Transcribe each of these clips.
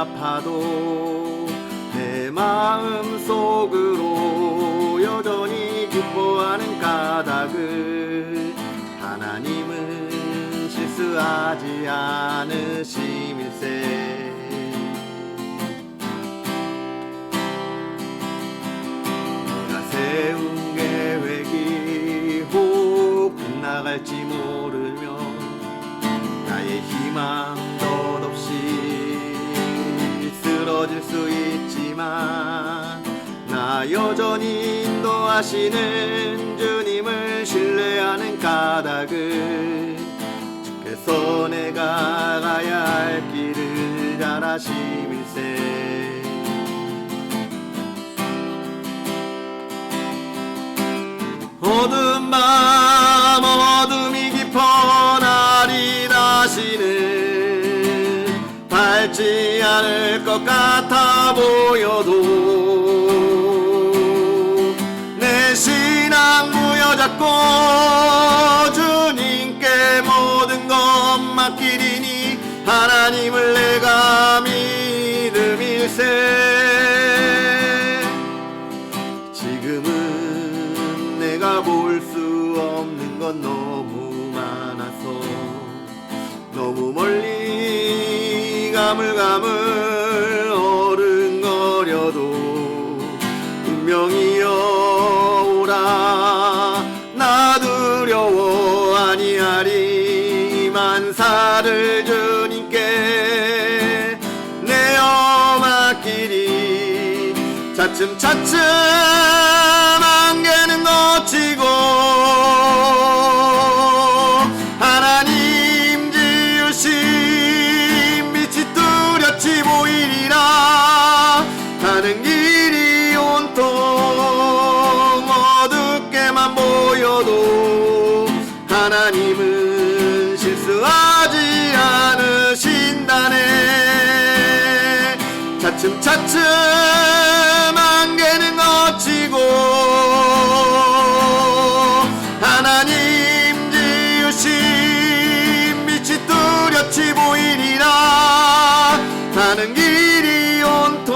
아파도 내 마음 속으로 여전히 기뻐하는 까닭을 하나님은 실수하지 않으심일세. 내가 세운 계획이 혹 빗나갈지 모르며 나의 희망 나 여전히 인도하시는 주님을 신뢰하는 까닭을 주께서 내가 가야 할 길을 잘 아심일세. 어두운 밤 어둠이 깊어 날이 다시는 밝지 않을 것 같아 보여도 내 신앙 부여잡고 주님께 모든 것 맡기리니 하나님을 내가 믿음일세. 지금은 내가 볼 수 없는 건 너무 많아서 너무 멀리 가물가물 만사를 주님께 내어 맡기리. 차츰차츰 안개는 놓치고 차츰 차츰 안개는 거치고 하나님 지으신 빛이 뚜렷이 보이리라. 가는 길이 온통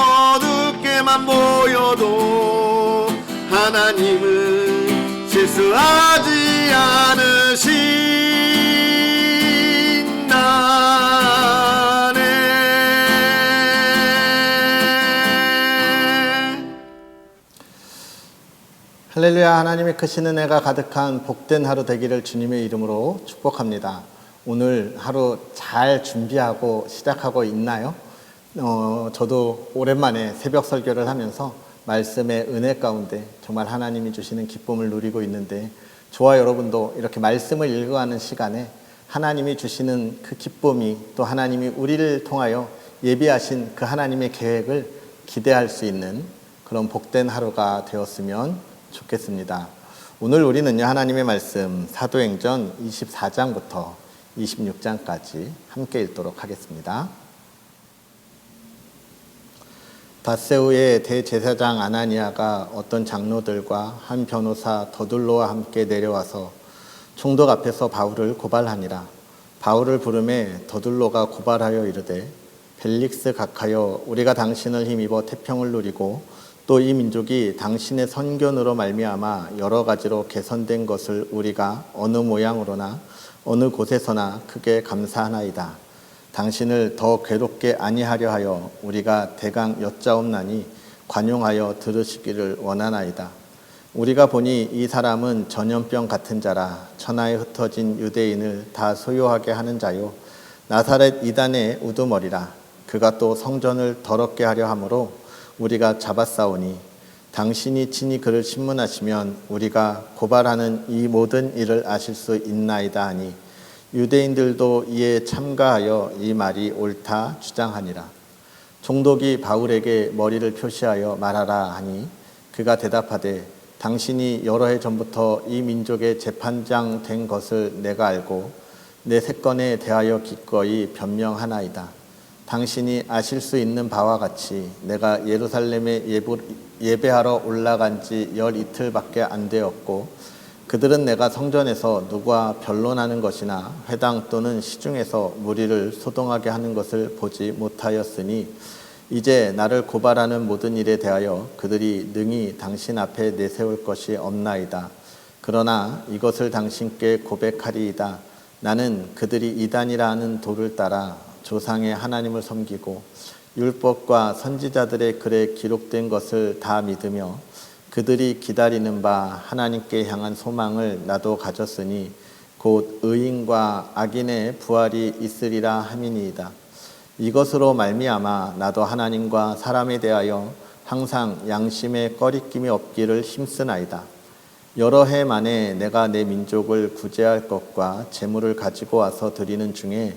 어둡게만 보여도 하나님은 실수하지 않으신다 할렐루야 하나님의 크신 은혜가 가득한 복된 하루 되기를 주님의 이름으로 축복합니다. 오늘 하루 잘 준비하고 시작하고 있나요? 어, 저도 오랜만에 새벽 설교를 하면서 말씀의 은혜 가운데 정말 하나님이 주시는 기쁨을 누리고 있는데 저와 여러분도 이렇게 말씀을 읽어가는 시간에 하나님이 주시는 그 기쁨이 또 하나님이 우리를 통하여 예비하신 그 하나님의 계획을 기대할 수 있는 그런 복된 하루가 되었으면 좋겠습니다. 오늘 우리는요, 하나님의 말씀 사도행전 24장부터 26장까지 함께 읽도록 하겠습니다. 바세우의 대제사장 아나니아가 어떤 장로들과 한 변호사 더둘로와 함께 내려와서 총독 앞에서 바울을 고발하니라. 바울을 부름에 더둘로가 고발하여 이르되 벨릭스 각하여 우리가 당신을 힘입어 태평을 누리고 또 이 민족이 당신의 선견으로 말미암아 여러 가지로 개선된 것을 우리가 어느 모양으로나 어느 곳에서나 크게 감사하나이다. 당신을 더 괴롭게 아니하려 하여 우리가 대강 여짜옵나니 관용하여 들으시기를 원하나이다. 우리가 보니 이 사람은 전염병 같은 자라 천하에 흩어진 유대인을 다 소요하게 하는 자요 나사렛 이단의 우두머리라 그가 또 성전을 더럽게 하려 함으로 우리가 잡았사오니 당신이 친히 그를 신문하시면 우리가 고발하는 이 모든 일을 아실 수 있나이다 하니 유대인들도 이에 참가하여 이 말이 옳다 주장하니라 종독이 바울에게 머리를 표시하여 말하라 하니 그가 대답하되 당신이 여러 해 전부터 이 민족의 재판장 된 것을 내가 알고 내 세건에 대하여 기꺼이 변명하나이다. 당신이 아실 수 있는 바와 같이 내가 예루살렘에 예배하러 올라간 지 열 이틀밖에 안 되었고 그들은 내가 성전에서 누구와 변론하는 것이나 회당 또는 시중에서 무리를 소동하게 하는 것을 보지 못하였으니 이제 나를 고발하는 모든 일에 대하여 그들이 능히 당신 앞에 내세울 것이 없나이다. 그러나 이것을 당신께 고백하리이다. 나는 그들이 이단이라 하는 도를 따라 조상의 하나님을 섬기고 율법과 선지자들의 글에 기록된 것을 다 믿으며 그들이 기다리는 바 하나님께 향한 소망을 나도 가졌으니 곧 의인과 악인의 부활이 있으리라 함이니이다. 이것으로 말미암아 나도 하나님과 사람에 대하여 항상 양심에 꺼리낌이 없기를 힘쓰나이다. 여러 해 만에 내가 내 민족을 구제할 것과 재물을 가지고 와서 드리는 중에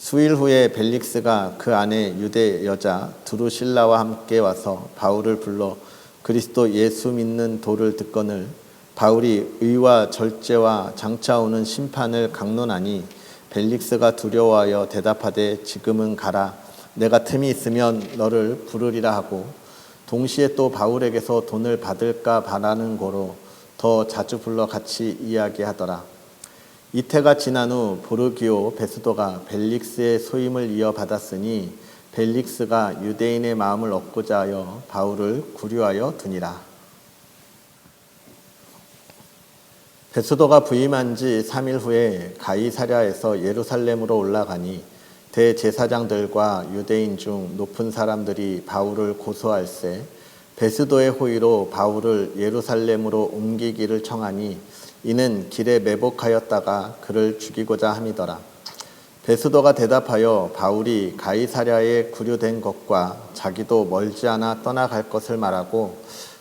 수일 후에 벨릭스가 그 안에 유대 여자 두루실라와 함께 와서 바울을 불러 그리스도 예수 믿는 도를 듣거늘 바울이 의와 절제와 장차 오는 심판을 강론하니 벨릭스가 두려워하여 대답하되 지금은 가라 내가 틈이 있으면 너를 부르리라 하고 동시에 또 바울에게서 돈을 받을까 바라는 고로 더 자주 불러 같이 이야기하더라. 이태가 지난 후 보르기오 베스도가 벨릭스의 소임을 이어받았으니 벨릭스가 유대인의 마음을 얻고자 하여 바울을 구류하여 두니라. 베스도가 부임한 지 3일 후에 가이사랴에서 예루살렘으로 올라가니 대제사장들과 유대인 중 높은 사람들이 바울을 고소할세 베스도의 호의로 바울을 예루살렘으로 옮기기를 청하니 이는 길에 매복하였다가 그를 죽이고자 함이더라. 베스도가 대답하여 바울이 가이사랴에 구류된 것과 자기도 멀지 않아 떠나갈 것을 말하고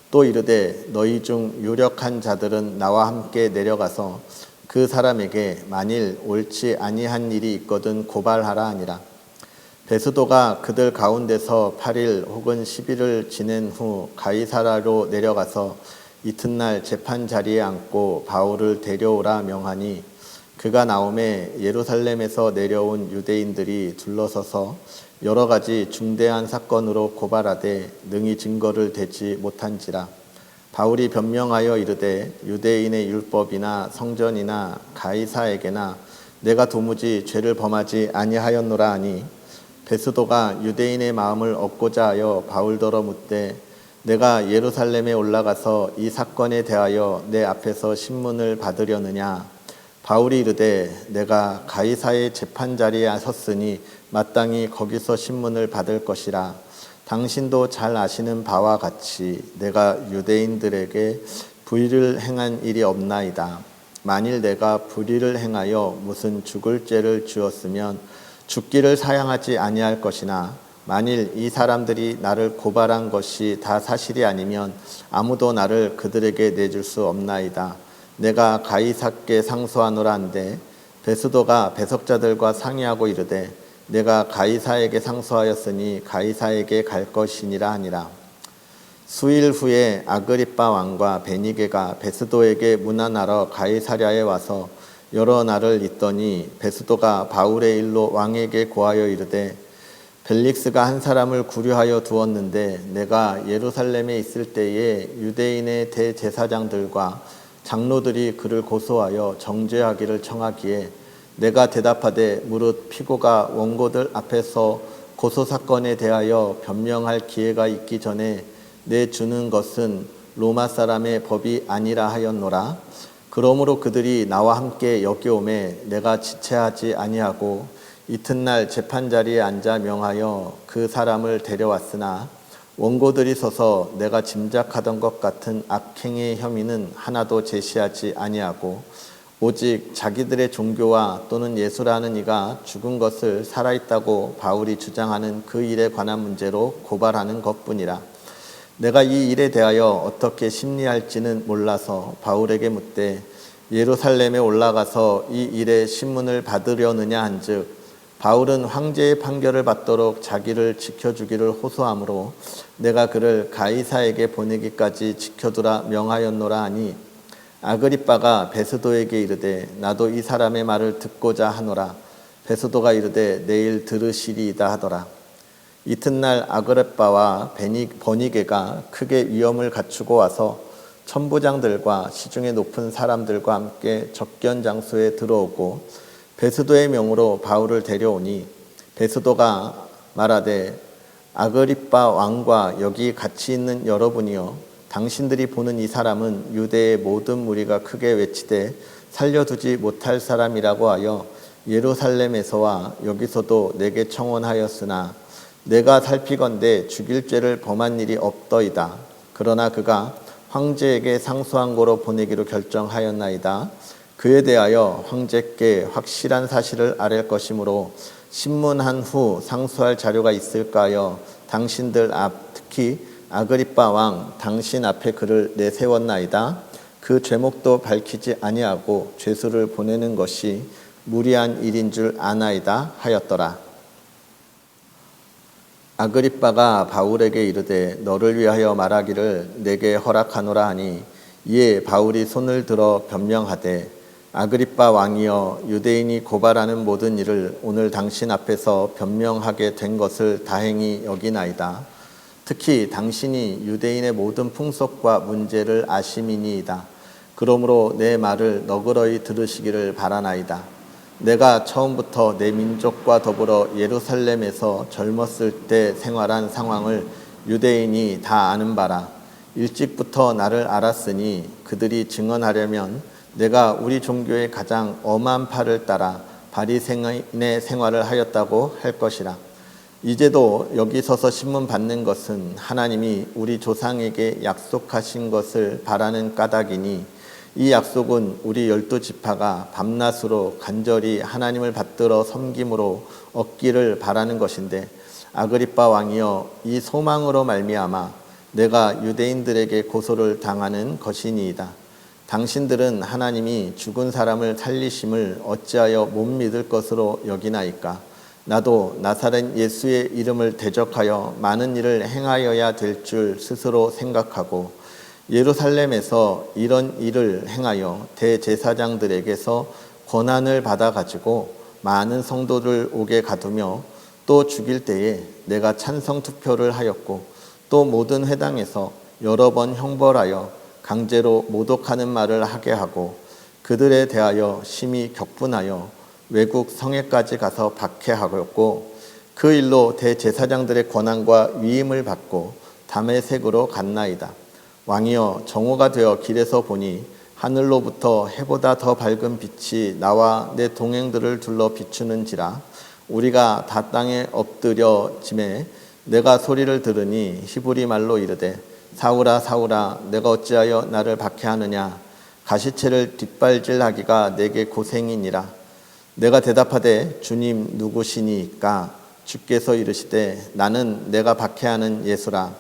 또 이르되 너희 중 유력한 자들은 나와 함께 내려가서 그 사람에게 만일 옳지 아니한 일이 있거든 고발하라 하니라. 베스도가 그들 가운데서 8일 혹은 10일을 지낸 후 가이사라로 내려가서 이튿날 재판 자리에 앉고 바울을 데려오라 명하니 그가 나옴에 예루살렘에서 내려온 유대인들이 둘러서서 여러 가지 중대한 사건으로 고발하되 능히 증거를 대지 못한지라. 바울이 변명하여 이르되 유대인의 율법이나 성전이나 가이사에게나 내가 도무지 죄를 범하지 아니하였노라 하니 베스도가 유대인의 마음을 얻고자 하여 바울더러 묻되 내가 예루살렘에 올라가서 이 사건에 대하여 내 앞에서 신문을 받으려느냐? 바울이 이르되 내가 가이사의 재판 자리에 섰으니 마땅히 거기서 신문을 받을 것이라. 당신도 잘 아시는 바와 같이 내가 유대인들에게 불의를 행한 일이 없나이다. 만일 내가 불의를 행하여 무슨 죽을 죄를 지었으면 죽기를 사양하지 아니할 것이나 만일 이 사람들이 나를 고발한 것이 다 사실이 아니면 아무도 나를 그들에게 내줄 수 없나이다. 내가 가이사께 상소하노라 한데 베스도가 배석자들과 상의하고 이르되 내가 가이사에게 상소하였으니 가이사에게 갈 것이니라 하니라. 수일 후에 아그리빠 왕과 베니게가 베스도에게 문안하러 가이사랴에 와서 여러 날을 있더니 베스도가 바울의 일로 왕에게 고하여 이르되 벨릭스가 한 사람을 구류하여 두었는데 내가 예루살렘에 있을 때에 유대인의 대제사장들과 장로들이 그를 고소하여 정죄하기를 청하기에 내가 대답하되 무릇 피고가 원고들 앞에서 고소 사건에 대하여 변명할 기회가 있기 전에 내 주는 것은 로마 사람의 법이 아니라 하였노라. 그러므로 그들이 나와 함께 여기 오매 내가 지체하지 아니하고 이튿날 재판 자리에 앉아 명하여 그 사람을 데려왔으나 원고들이 서서 내가 짐작하던 것 같은 악행의 혐의는 하나도 제시하지 아니하고 오직 자기들의 종교와 또는 예수라는 이가 죽은 것을 살아있다고 바울이 주장하는 그 일에 관한 문제로 고발하는 것뿐이라. 내가 이 일에 대하여 어떻게 심리할지는 몰라서 바울에게 묻되 예루살렘에 올라가서 이 일의 신문을 받으려느냐 한즉 바울은 황제의 판결을 받도록 자기를 지켜주기를 호소하므로 내가 그를 가이사에게 보내기까지 지켜두라 명하였노라 하니 아그리빠가 베스도에게 이르되 나도 이 사람의 말을 듣고자 하노라. 베스도가 이르되 내일 들으시리이다 하더라. 이튿날 아그레빠와 베니, 버니게가 크게 위험을 갖추고 와서 천부장들과 시중에 높은 사람들과 함께 접견 장소에 들어오고 베스도의 명으로 바울을 데려오니 베스도가 말하되 아그리빠 왕과 여기 같이 있는 여러분이여 당신들이 보는 이 사람은 유대의 모든 무리가 크게 외치되 살려두지 못할 사람이라고 하여 예루살렘에서와 여기서도 내게 청원하였으나 내가 살피건대 죽일 죄를 범한 일이 없더이다. 그러나 그가 황제에게 상소한 거로 보내기로 결정하였나이다. 그에 대하여 황제께 확실한 사실을 아랠 것이므로 신문한 후 상소할 자료가 있을까요? 당신들 앞 특히 아그리빠 왕 당신 앞에 그를 내세웠나이다. 그 죄목도 밝히지 아니하고 죄수를 보내는 것이 무리한 일인 줄 아나이다 하였더라. 아그리빠가 바울에게 이르되 너를 위하여 말하기를 내게 허락하노라 하니 이에 바울이 손을 들어 변명하되 아그리빠 왕이여 유대인이 고발하는 모든 일을 오늘 당신 앞에서 변명하게 된 것을 다행히 여기나이다. 특히 당신이 유대인의 모든 풍속과 문제를 아심이니이다. 그러므로 내 말을 너그러이 들으시기를 바라나이다. 내가 처음부터 내 민족과 더불어 예루살렘에서 젊었을 때 생활한 상황을 유대인이 다 아는 바라. 일찍부터 나를 알았으니 그들이 증언하려면 내가 우리 종교의 가장 엄한 팔을 따라 바리새인의 생활을 하였다고 할 것이라. 이제도 여기 서서 신문 받는 것은 하나님이 우리 조상에게 약속하신 것을 바라는 까닭이니 이 약속은 우리 열두 지파가 밤낮으로 간절히 하나님을 받들어 섬김으로 얻기를 바라는 것인데 아그리빠 왕이여 이 소망으로 말미암아 내가 유대인들에게 고소를 당하는 것이니이다. 당신들은 하나님이 죽은 사람을 살리심을 어찌하여 못 믿을 것으로 여기나이까? 나도 나사렛 예수의 이름을 대적하여 많은 일을 행하여야 될 줄 스스로 생각하고 예루살렘에서 이런 일을 행하여 대제사장들에게서 권한을 받아 가지고 많은 성도를 오게 가두며 또 죽일 때에 내가 찬성 투표를 하였고 또 모든 회당에서 여러 번 형벌하여 강제로 모독하는 말을 하게 하고 그들에 대하여 심히 격분하여 외국 성에까지 가서 박해하였고 그 일로 대제사장들의 권한과 위임을 받고 담의 색으로 갔나이다. 왕이여 정오가 되어 길에서 보니 하늘로부터 해보다 더 밝은 빛이 나와 내 동행들을 둘러 비추는지라 우리가 다 땅에 엎드려 짐에 내가 소리를 들으니 히브리 말로 이르되 사울아 사울아 내가 어찌하여 나를 박해하느냐? 가시채를 뒷발질하기가 내게 고생이니라. 내가 대답하되 주님 누구시니까? 주께서 이르시되 나는 내가 박해하는 예수라.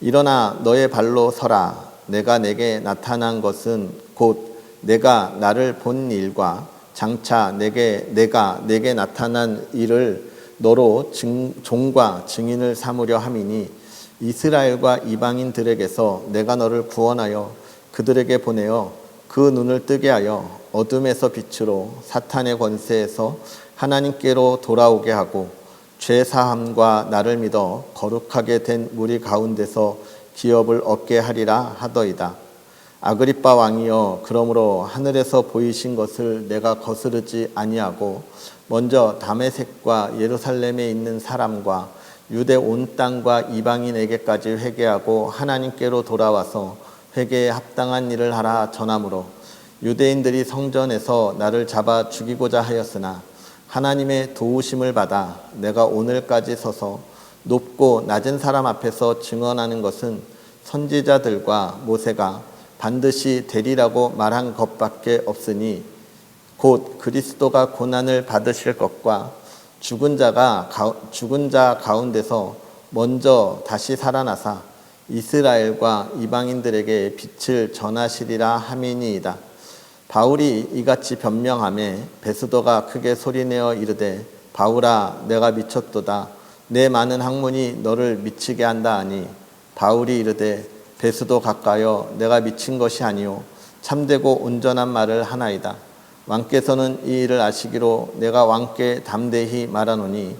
일어나 너의 발로 서라. 내가 내게 나타난 것은 곧 내가 나를 본 일과 장차 내게 내가 내게 나타난 일을 너로 증, 종과 증인을 삼으려 함이니 이스라엘과 이방인들에게서 내가 너를 구원하여 그들에게 보내어 그 눈을 뜨게 하여 어둠에서 빛으로 사탄의 권세에서 하나님께로 돌아오게 하고 죄 사함과 나를 믿어 거룩하게 된 무리 가운데서 기업을 얻게 하리라 하더이다. 아그리빠 왕이여 그러므로 하늘에서 보이신 것을 내가 거스르지 아니하고 먼저 다메섹과 예루살렘에 있는 사람과 유대 온 땅과 이방인에게까지 회개하고 하나님께로 돌아와서 회개에 합당한 일을 하라 전함으로 유대인들이 성전에서 나를 잡아 죽이고자 하였으나 하나님의 도우심을 받아 내가 오늘까지 서서 높고 낮은 사람 앞에서 증언하는 것은 선지자들과 모세가 반드시 되리라고 말한 것밖에 없으니 곧 그리스도가 고난을 받으실 것과 죽은 자가 가- 죽은 자 가운데서 먼저 다시 살아나사 이스라엘과 이방인들에게 빛을 전하시리라 함이니이다. 바울이 이같이 변명함에 베스도가 크게 소리내어 이르되 바울아 내가 미쳤도다. 내 많은 학문이 너를 미치게 한다 하니. 바울이 이르되 베스도 가까여 내가 미친 것이 아니요 참되고 온전한 말을 하나이다 왕께서는 이 일을 아시기로 내가 왕께 담대히 말하노니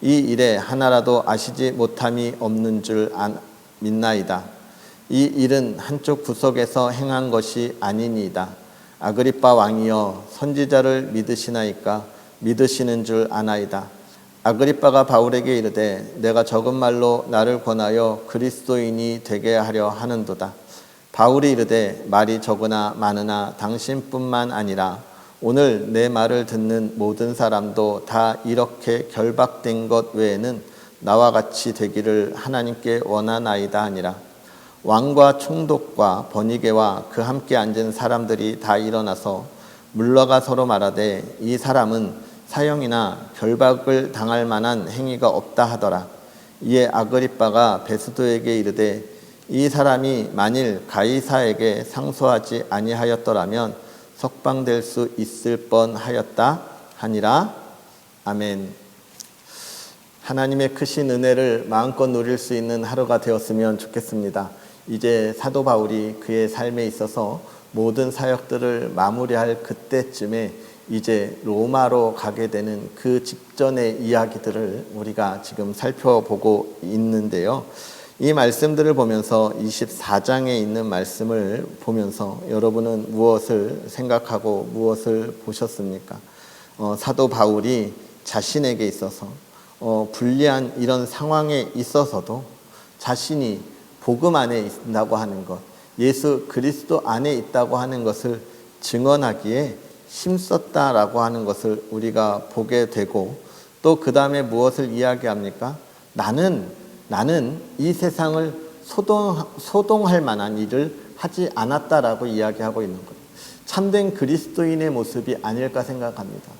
이 일에 하나라도 아시지 못함이 없는 줄 안- 믿나이다 이 일은 한쪽 구석에서 행한 것이 아니니이다. 아그리빠 왕이여 선지자를 믿으시나이까 믿으시는 줄 아나이다. 아그리빠가 바울에게 이르되 내가 적은 말로 나를 권하여 그리스도인이 되게 하려 하는도다. 바울이 이르되 말이 적으나 많으나 당신뿐만 아니라 오늘 내 말을 듣는 모든 사람도 다 이렇게 결박된 것 외에는 나와 같이 되기를 하나님께 원하나이다 하니라. 왕과 총독과 번이게와 그 함께 앉은 사람들이 다 일어나서 물러가 서로 말하되 이 사람은 사형이나 결박을 당할 만한 행위가 없다 하더라. 이에 아그리빠가 베스도에게 이르되 이 사람이 만일 가이사에게 상소하지 아니하였더라면 석방될 수 있을 뻔하였다 하니라. 아멘. 하나님의 크신 은혜를 마음껏 누릴 수 있는 하루가 되었으면 좋겠습니다. 이제 사도 바울이 그의 삶에 있어서 모든 사역들을 마무리할 그때쯤에 이제 로마로 가게 되는 그 직전의 이야기들을 우리가 지금 살펴보고 있는데요. 이 말씀들을 보면서 24장에 있는 말씀을 보면서 여러분은 무엇을 생각하고 무엇을 보셨습니까? 어, 사도 바울이 자신에게 있어서 어, 불리한 이런 상황에 있어서도 자신이 복음 안에 있다고 하는 것, 예수 그리스도 안에 있다고 하는 것을 증언하기에 힘썼다라고 하는 것을 우리가 보게 되고 또 그 다음에 무엇을 이야기합니까? 나는 나는 이 세상을 소동, 소동할 만한 일을 하지 않았다라고 이야기하고 있는 거예요. 참된 그리스도인의 모습이 아닐까 생각합니다.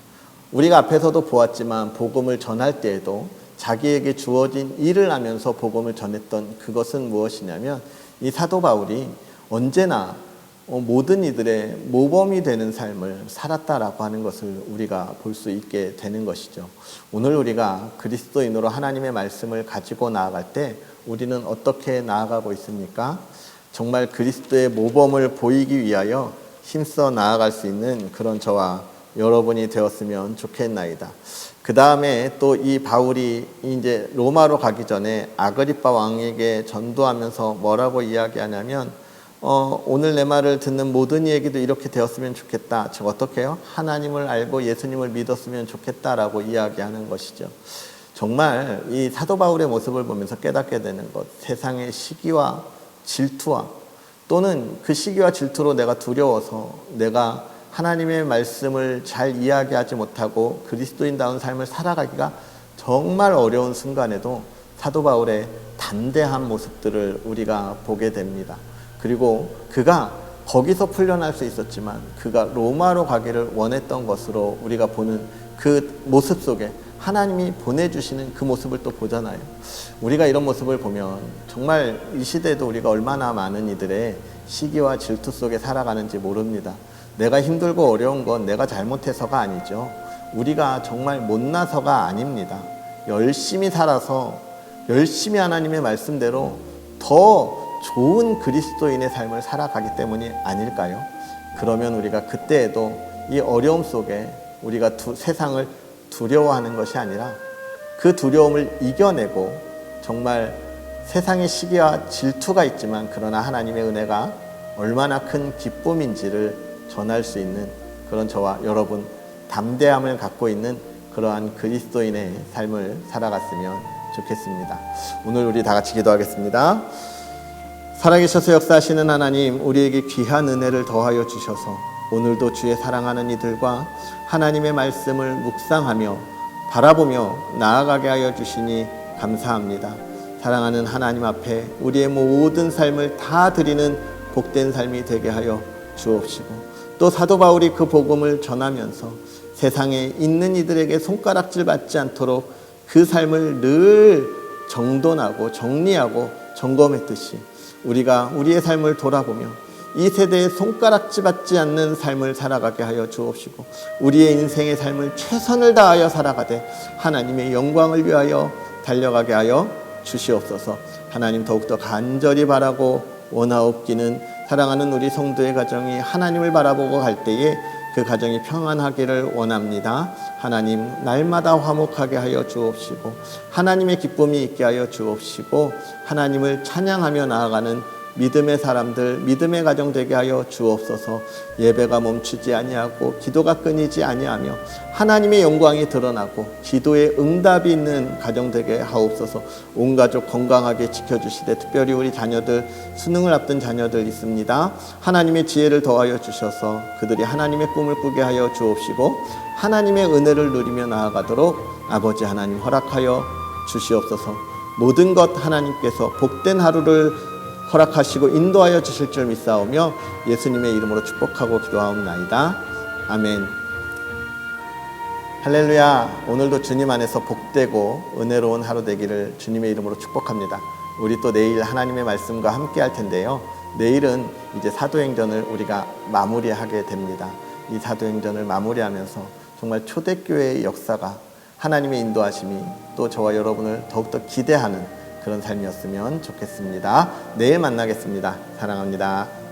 우리가 앞에서도 보았지만 복음을 전할 때에도 자기에게 주어진 일을 하면서 복음을 전했던 그것은 무엇이냐면 이 사도 바울이 언제나 어, 모든 이들의 모범이 되는 삶을 살았다라고 하는 것을 우리가 볼 수 있게 되는 것이죠. 오늘 우리가 그리스도인으로 하나님의 말씀을 가지고 나아갈 때 우리는 어떻게 나아가고 있습니까? 정말 그리스도의 모범을 보이기 위하여 힘써 나아갈 수 있는 그런 저와 여러분이 되었으면 좋겠나이다. 그 다음에 또 이 바울이 이제 로마로 가기 전에 아그리파 왕에게 전도하면서 뭐라고 이야기하냐면 어, 오늘 내 말을 듣는 모든 이에게도 이렇게 되었으면 좋겠다. 즉 어떻게요? 하나님을 알고 예수님을 믿었으면 좋겠다라고 이야기하는 것이죠. 정말 이 사도 바울의 모습을 보면서 깨닫게 되는 것, 세상의 시기와 질투와 또는 그 시기와 질투로 내가 두려워서 내가 하나님의 말씀을 잘 이야기하지 못하고 그리스도인다운 삶을 살아가기가 정말 어려운 순간에도 사도 바울의 담대한 모습들을 우리가 보게 됩니다. 그리고 그가 거기서 풀려날 수 있었지만 그가 로마로 가기를 원했던 것으로 우리가 보는 그 모습 속에 하나님이 보내주시는 그 모습을 또 보잖아요. 우리가 이런 모습을 보면 정말 이 시대에도 우리가 얼마나 많은 이들의 시기와 질투 속에 살아가는지 모릅니다. 내가 힘들고 어려운 건 내가 잘못해서가 아니죠. 우리가 정말 못나서가 아닙니다. 열심히 살아서 열심히 하나님의 말씀대로 더 좋은 그리스도인의 삶을 살아가기 때문이 아닐까요? 그러면 우리가 그때에도 이 어려움 속에 우리가 두, 세상을 두려워하는 것이 아니라 그 두려움을 이겨내고 정말 세상의 시기와 질투가 있지만 그러나 하나님의 은혜가 얼마나 큰 기쁨인지를 전할 수 있는 그런 저와 여러분 담대함을 갖고 있는 그러한 그리스도인의 삶을 살아갔으면 좋겠습니다. 오늘 우리 다 같이 기도하겠습니다. 살아계셔서 역사하시는 하나님, 우리에게 귀한 은혜를 더하여 주셔서 오늘도 주의 사랑하는 이들과 하나님의 말씀을 묵상하며 바라보며 나아가게 하여 주시니 감사합니다. 사랑하는 하나님 앞에 우리의 모든 삶을 다 드리는 복된 삶이 되게 하여 주옵시고 또 사도 바울이 그 복음을 전하면서 세상에 있는 이들에게 손가락질 받지 않도록 그 삶을 늘 정돈하고 정리하고 점검했듯이 우리가 우리의 삶을 돌아보며 이 세대에 손가락질 받지 않는 삶을 살아가게 하여 주옵시고 우리의 인생의 삶을 최선을 다하여 살아가되 하나님의 영광을 위하여 달려가게 하여 주시옵소서. 하나님 더욱더 간절히 바라고 원하옵기는 사랑하는 우리 성도의 가정이 하나님을 바라보고 갈 때에 그 가정이 평안하기를 원합니다. 하나님 날마다 화목하게 하여 주옵시고 하나님의 기쁨이 있게 하여 주옵시고 하나님을 찬양하며 나아가는 믿음의 사람들, 믿음의 가정 되게 하여 주옵소서. 예배가 멈추지 아니하고 기도가 끊이지 아니하며 하나님의 영광이 드러나고 기도에 응답이 있는 가정 되게 하옵소서. 온 가족 건강하게 지켜 주시되 특별히 우리 자녀들 수능을 앞둔 자녀들 있습니다. 하나님의 지혜를 더하여 주셔서 그들이 하나님의 꿈을 꾸게 하여 주옵시고 하나님의 은혜를 누리며 나아가도록 아버지 하나님 허락하여 주시옵소서. 모든 것 하나님께서 복된 하루를 허락하시고 인도하여 주실 줄 믿사오며 예수님의 이름으로 축복하고 기도하옵나이다. 아멘. 할렐루야. 오늘도 주님 안에서 복되고 은혜로운 하루 되기를 주님의 이름으로 축복합니다. 우리 또 내일 하나님의 말씀과 함께 할 텐데요. 내일은 이제 사도행전을 우리가 마무리하게 됩니다. 이 사도행전을 마무리하면서 정말 초대교회의 역사가 하나님의 인도하심이 또 저와 여러분을 더욱더 기대하는 그런 삶이었으면 좋겠습니다. 내일 만나겠습니다. 사랑합니다.